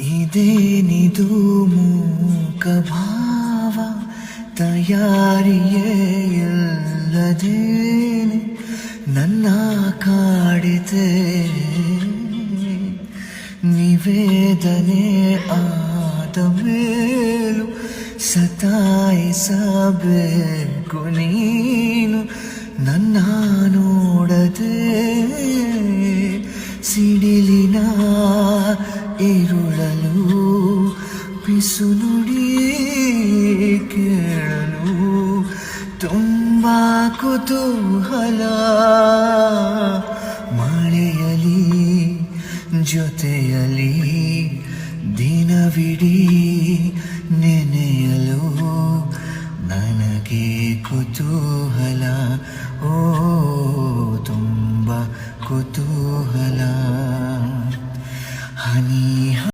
ಇದೇನಿದು ಮೂಕ ಭಾವ? ತಯಾರಿಯೇ ಇಲ್ಲದೇನೆ ನನ್ನ ಕಾಡಿದೆ ನಿವೇದನೆ ಆದ ಮೇಲೂ ಸತಾಯಿಸಬೇಕು ನೀನು. ನನ್ನ ನೋಡದೆ ಸಿಡಿಲಿನ ಇರುಳಲು ಬಿಸುನುಡಿ ಕೇಳಲು ತುಂಬ ಕುತೂಹಲ ಮಳೆಯಲಿ ಜೊತೆಯಲಿ ದಿನವಿಡೀ ನೆನೆಯಲು ನನಗೆ ಕುತೂಹಲ. ಓ, ತುಂಬ ಕುತೂಹಲ. ಹನಿ